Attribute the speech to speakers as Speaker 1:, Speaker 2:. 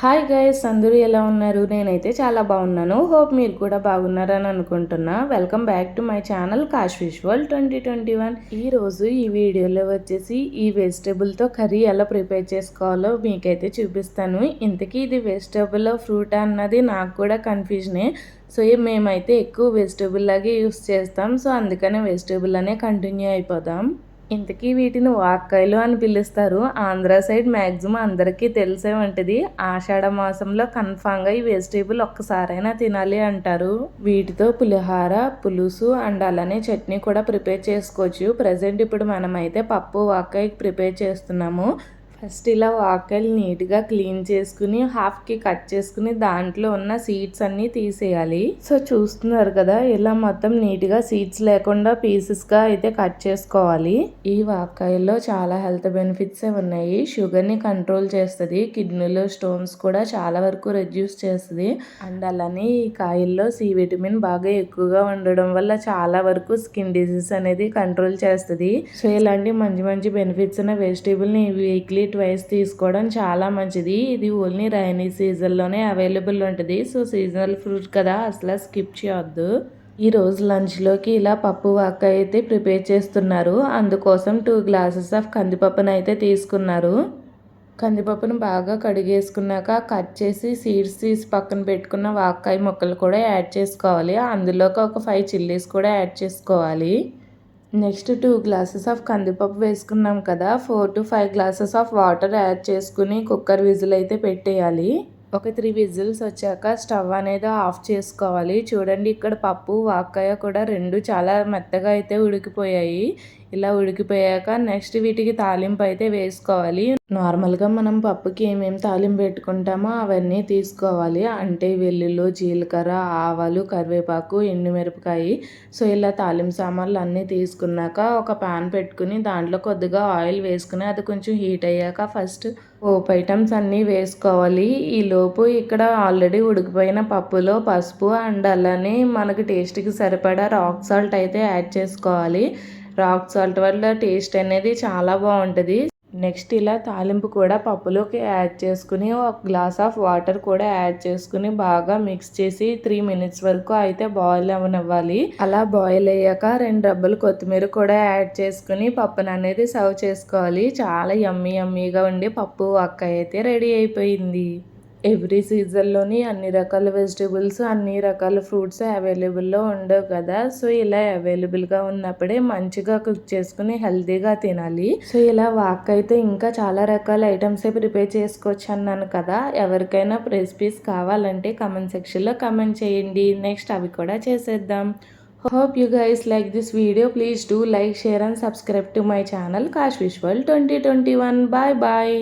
Speaker 1: Hi guys అందరూ ఎలా ఉన్నారు? నేనైతే చాలా బాగున్నాను. హోప్ మీరు కూడా బాగున్నారని అనుకుంటున్నా. Welcome back to my channel Kash Visual twenty twenty one ఈ రోజు ఈ వీడియోలో వచ్చేసి ఈ వెజిటేబుల్తో కర్రీ ఎలా ప్రిపేర్ చేసుకోవాలో మీకైతే చూపిస్తాను. ఇంతకీ ఇది వెజిటేబుల్ ఫ్రూట్ అన్నది నాకు కూడా కన్ఫ్యూజనే సో మేమైతే ఎక్కువ వెజిటేబుల్ లాగే యూస్ చేస్తాం. సో అందుకనే వెజిటేబుల్ అనే కంటిన్యూ అయిపోదాం. ఇంతకీ వీటిని వాక్కాయలు అని పిలుస్తారు. ఆంధ్ర సైడ్ మ్యాక్సిమం అందరికీ తెలిసే ఉంటుంది ఆషాఢ మాసంలో కన్ఫామ్గా ఈ వెజిటేబుల్ ఒక్కసారైనా తినాలి అంటారు. వీటితో పులిహార పులుసు అండ్ అలానే చట్నీ కూడా ప్రిపేర్ చేసుకోవచ్చు. ప్రజెంట్ ఇప్పుడు మనమైతే పప్పు వాక్కాయ ప్రిపేర్ చేస్తున్నాము. ఫస్ట్ ఇలా వాకాయలు నీట్గా క్లీన్ చేసుకుని హాఫ్కి కట్ చేసుకుని దాంట్లో ఉన్న సీడ్స్ అన్నీ తీసేయాలి. సో చూస్తున్నారు కదా ఇలా మొత్తం నీట్గా సీడ్స్ లేకుండా పీసెస్గా అయితే కట్ చేసుకోవాలి. ఈ వాకాయల్లో చాలా హెల్త్ బెనిఫిట్స్ ఉన్నాయి. షుగర్ని కంట్రోల్ చేస్తుంది. కిడ్నీలో స్టోన్స్ కూడా చాలా వరకు రెడ్యూస్ చేస్తుంది. అండ్ అలానే ఈ కాయల్లో సి విటమిన్ బాగా ఎక్కువగా ఉండడం వల్ల చాలా వరకు స్కిన్ డిజీజ్ అనేది కంట్రోల్ చేస్తుంది. సో ఇలాంటి మంచి మంచి బెనిఫిట్స్ ఉన్న వెజిటేబుల్ని వీక్లీ వైస్ తీసుకోవడం చాలా మంచిది. ఇది ఓన్లీ రైనీ సీజన్లోనే అవైలబుల్ ఉంటుంది. సో సీజనల్ ఫ్రూట్ కదా అసలు స్కిప్ చేయొద్దు. ఈరోజు లంచ్లోకి ఇలా పప్పు వాక్క అయితే ప్రిపేర్ చేస్తున్నారు. అందుకోసం టూ గ్లాసెస్ ఆఫ్ కందిపప్పును అయితే తీసుకున్నారు. కందిపప్పును బాగా కడిగేసుకున్నాక కట్ చేసి సీడ్స్ తీసి పక్కన పెట్టుకున్న వాక్కాయ ముక్కలు కూడా యాడ్ చేసుకోవాలి. అందులోకి ఒక ఫైవ్ చిల్లీస్ కూడా యాడ్ చేసుకోవాలి. నెక్స్ట్ టూ గ్లాసెస్ ఆఫ్ కందిపప్పు వేసుకున్నాం కదా. Four to five glasses of water add చేసుకుని కుక్కర్ విజిల్ అయితే పెట్టేయాలి. ఒక త్రీ విజిల్స్ వచ్చాక స్టవ్ అనేది ఆఫ్ చేసుకోవాలి. చూడండి ఇక్కడ పప్పు వాక్కాయ కూడా రెండు చాలా మెత్తగా అయితే ఉడికిపోయాయి. ఇలా ఉడికిపోయాక నెక్స్ట్ వీటికి తాలింపు అయితే వేసుకోవాలి. నార్మల్గా మనం పప్పుకి ఏమేమి తాలింపు పెట్టుకుంటామో అవన్నీ తీసుకోవాలి. అంటే వెల్లుల్లి జీలకర్ర ఆవాలు కరివేపాకు ఎండుమిరపకాయ. సో ఇలా తాలింపు సామాన్లు అన్నీ తీసుకున్నాక ఒక పాన్ పెట్టుకుని దాంట్లో కొద్దిగా ఆయిల్ వేసుకుని అది కొంచెం హీట్ అయ్యాక ఫస్ట్ పోపు ఐటమ్స్ అన్నీ వేసుకోవాలి. ఈలోపు ఇక్కడ ఆల్రెడీ ఉడికిపోయిన పప్పులో పసుపు అండ్ అలానే మనకి టేస్ట్కి సరిపడా రాక్ సాల్ట్ అయితే యాడ్ చేసుకోవాలి. రాక్ సాల్ట్ వల్ల టేస్ట్ అనేది చాలా బాగుంటుంది. నెక్స్ట్ ఇలా తాలింపు కూడా పప్పులోకి యాడ్ చేసుకుని ఒక గ్లాస్ ఆఫ్ వాటర్ కూడా యాడ్ చేసుకుని బాగా మిక్స్ చేసి త్రీ మినిట్స్ వరకు అయితే బాయిల్ అవనివ్వాలి. అలా బాయిల్ అయ్యాక రెండు డబ్బులు కొత్తిమీర కూడా యాడ్ చేసుకుని పప్పును అనేది సర్వ్ చేసుకోవాలి. చాలా యమ్మీ యమ్మీగా ఉండి పప్పు అక్క అయితే రెడీ అయిపోయింది. ఎవ్రీ సీజన్లోని అన్ని రకాల వెజిటేబుల్స్ అన్ని రకాల ఫ్రూట్స్ అవైలబుల్లో ఉండవు కదా. సో ఇలా అవైలబుల్గా ఉన్నప్పుడే మంచిగా కుక్ చేసుకుని హెల్తీగా తినాలి. సో ఇలా వాక్ అయితే ఇంకా చాలా రకాల ఐటమ్సే ప్రిపేర్ చేసుకోవచ్చు అన్నాను కదా. ఎవరికైనా రెసిపీస్ కావాలంటే కమెంట్ సెక్షన్లో కమెంట్ చేయండి. నెక్స్ట్ అవి కూడా చేసేద్దాం. Hope you guys like this video please do like share and subscribe to my channel Kash Visual twenty twenty one bye bye